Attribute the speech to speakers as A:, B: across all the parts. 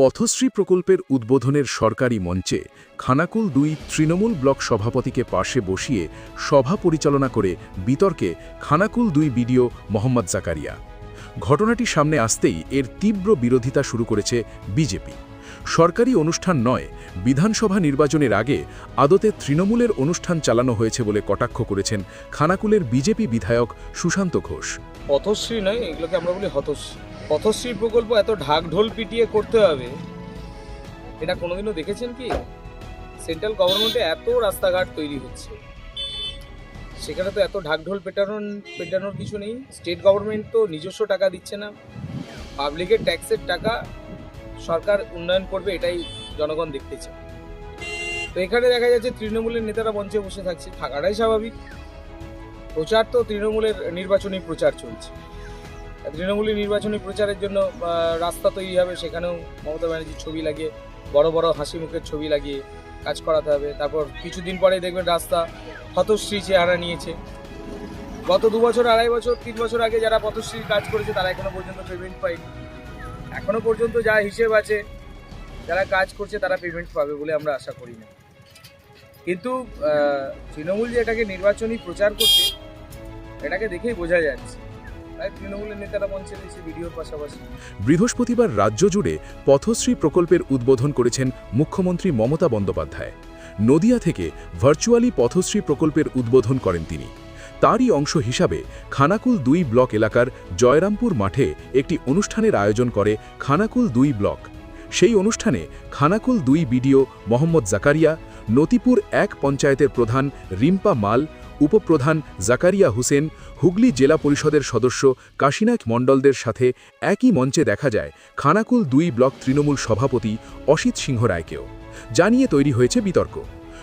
A: পথশ্রী প্রকল্পের উদ্বোধনের সরকারি মঞ্চে খানাকুল দুই তৃণমূল ব্লক সভাপতিকে পাশে বসিয়ে সভা পরিচালনা করে বিতর্কে খানাকুল দুই বিডিও মোহাম্মদ জাকারিয়া। ঘটনাটি সামনে আসতেই এর তীব্র বিরোধিতা শুরু করেছে বিজেপি। সরকারি অনুষ্ঠান নয়, বিধানসভা নির্বাচনের আগে আদতে তৃণমূলের অনুষ্ঠান চালানো হয়েছে বলে কটাক্ষ করেছেন খানাকুলের বিজেপি বিধায়ক সুশান্ত ঘোষ।
B: পথশ্রী নয়, এগুলোকে আমরা বলি হতশ্রী। পথশ্রী প্রকল্প এত ঢাক ঢোল পিটিয়ে করতে হবে? এটা কোনোদিনও দেখেছেন কি? সেন্ট্রাল গভর্নমেন্টে এত রাস্তাঘাট তৈরি হচ্ছে। সেখানে তো এত ঢাক ঢোল পেটানোর পেটানোর কিছু নেই। স্টেট গভর্নমেন্ট তো নিজস্ব টাকা দিচ্ছে না। পাবলিকের ট্যাক্সের টাকা সরকার উন্নয়ন করবে এটাই জনগণ দেখতে চায়। তো এখানে দেখা যাচ্ছে তৃণমূলের নেতারা মঞ্চে বসে থাকছে। থাকাটাই স্বাভাবিক। প্রচার তো তৃণমূলের নির্বাচনী প্রচার চলছে। তৃণমূলের নির্বাচনী প্রচারের জন্য রাস্তা তৈরি হবে, সেখানেও মমতা ব্যানার্জির ছবি লাগিয়ে, বড় বড় হাসি মুখের ছবি লাগিয়ে কাজ করাতে হবে। তারপর কিছুদিন পরে দেখবেন রাস্তা হতশ্রী চেহারা নিয়েছে। গত দু বছর, আড়াই বছর, তিন বছর আগে যারা পথশ্রীর কাজ করেছে, তারা এখনও পর্যন্ত পেমেন্ট পায়নি। এখনও পর্যন্ত যা হিসেব আছে, যারা কাজ করছে, তারা পেমেন্ট পাবে বলে আমরা আশা করি না। কিন্তু তৃণমূল যে এটাকে নির্বাচনী প্রচার করছে, এটাকে দেখেই বোঝা যাচ্ছে।
A: বৃহস্পতিবার রাজ্য জুড়ে পথশ্রী প্রকল্পের উদ্বোধন করেছেন মুখ্যমন্ত্রী মমতা বন্দ্যোপাধ্যায়। নদিয়া থেকে ভার্চুয়ালি পথশ্রী প্রকল্পের উদ্বোধন করেন তিনি। তারই অংশ হিসাবে খানাকুল দুই ব্লক এলাকার জয়রামপুর মাঠে একটি অনুষ্ঠানের আয়োজন করে খানাকুল দুই ব্লক। সেই অনুষ্ঠানে খানাকুল দুই বিডিও মোহাম্মদ জাকারিয়া, নতিপুর এক পঞ্চায়েতের প্রধান রিম্পা মাল উপপ্রধান জাকারিয়া হোসেন হুগলি জেলা পরিষদের সদস্য কাশীনাথ মণ্ডলদের সাথে একই মঞ্চে দেখা যায় খানাকুল দুই ব্লক তৃণমূল সভাপতি অসিত সিংহ রায়কেও। জানিয়ে তৈরি হয়েছে বিতর্ক।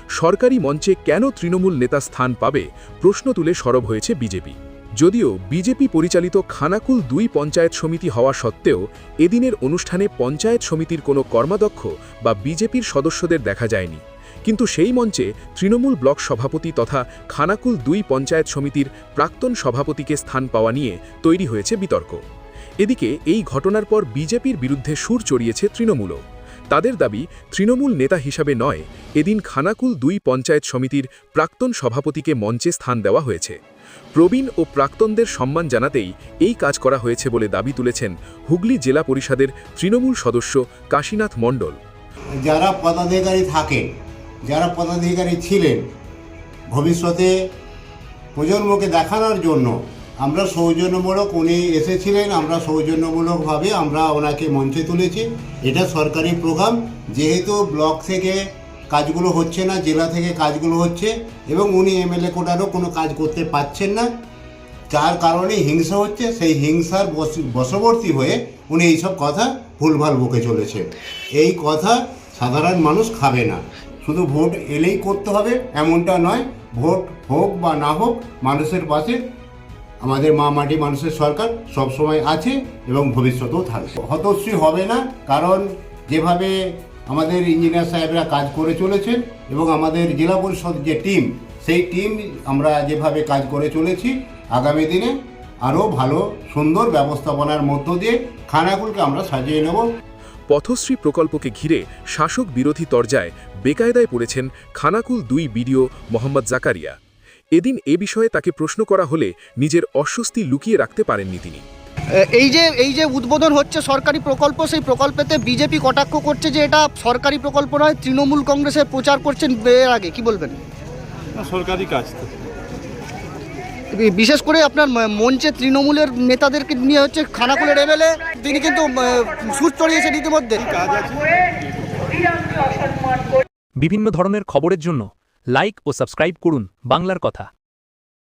A: সরকারি মঞ্চে কেন তৃণমূল নেতা স্থান পাবে প্রশ্ন তুলে সরব হয়েছে বিজেপি। যদিও বিজেপি পরিচালিত খানাকুল দুই পঞ্চায়েত সমিতি হওয়া সত্ত্বেও এদিনের অনুষ্ঠানে পঞ্চায়েত সমিতির কোনো কর্মাধ্যক্ষ বা বিজেপির সদস্যদের দেখা যায়নি। কিন্তু সেই মঞ্চে তৃণমূল ব্লক সভাপতি তথা খানাকুল দুই পঞ্চায়েত সমিতির প্রাক্তন সভাপতিকে স্থান পাওয়া নিয়ে তৈরি হয়েছে বিতর্ক। এদিকে এই ঘটনার পর বিজেপির বিরুদ্ধে সুর চড়িয়েছে তৃণমূলও। তাদের দাবি, তৃণমূল নেতা হিসাবে নয়, এদিন খানাকুল দুই পঞ্চায়েত সমিতির প্রাক্তন সভাপতিকে মঞ্চে স্থান দেওয়া হয়েছে। প্রবীণ ও প্রাক্তনদের সম্মান জানাতেই এই কাজ করা হয়েছে বলে দাবি তুলেছেন হুগলি জেলা পরিষদের তৃণমূল সদস্য কাশীনাথ মণ্ডল।
C: যারা পদাধিকারী থাকে যারা পদাধিকারী ছিলেন, ভবিষ্যতে প্রজন্মকে দেখানোর জন্য আমরা সৌজন্যমূলক উনি এসেছিলেন, আমরা সৌজন্যমূলকভাবে আমরা ওনাকে মঞ্চে তুলেছি। এটা সরকারি প্রোগ্রাম, যেহেতু ব্লক থেকে কাজগুলো হচ্ছে না, জেলা থেকে কাজগুলো হচ্ছে এবং উনি এমএলএ কোটারও কোনো কাজ করতে পারছেন না, যার কারণে হিংসা হচ্ছে। সেই হিংসার বশ- বশবর্তী হয়ে উনি এইসব কথা ভুলভাল বকে চলেছে এই কথা সাধারণ মানুষ খাবে না। শুধু ভোট এলেই করতে হবে, এমনটা নয়। ভোট হোক বা না হোক, মানুষের পাশে, আমাদের মা মাটি মানুষের সরকার সব সময় আছে এবং ভবিষ্যতেও থাকবে। হতশ্রী হবে না, কারণ যেভাবে আমাদের ইঞ্জিনিয়ার সাহেবরা কাজ করে চলেছেন এবং আমাদের জেলা পরিষদ যে টিম, সেই টিম আমরা যেভাবে কাজ করে চলেছি, আগামী দিনে আরও ভালো, সুন্দর ব্যবস্থাপনার মধ্য দিয়ে খানাকুলকে আমরা সাজিয়ে নেব।
A: পথশ্রী প্রকল্পকে ঘিরে শাসক বিরোধী তরজায় বেকায়দায় পড়েছেন খানাকুল দুই বিডিও মোহাম্মদ জাকারিয়া। এদিন এ বিষয়ে তাকে প্রশ্ন করা হলে নিজের অস্বস্তি লুকিয়ে রাখতে পারেননি তিনি।
D: এই যে এই যে উদ্বোধন হচ্ছে সরকারি প্রকল্প সেই প্রকল্পেতে বিজেপি কটাক্ষ করছে যে এটা সরকারি প্রকল্প নয় তৃণমূল কংগ্রেসের প্রচার করছেন এর আগে কি বলবেন?
E: সরকারি কাজ
D: বিশেষ করে আপনার মঞ্চে তৃণমূলের নেতাদেরকে নিয়ে হচ্ছে খানাকুলের এমএলএ, তিনি কিন্তু সুর চড়িয়েছেন ইতিমধ্যে।
F: বিভিন্ন ধরনের খবরের জন্য লাইক ও সাবস্ক্রাইব করুন বাংলার কথা।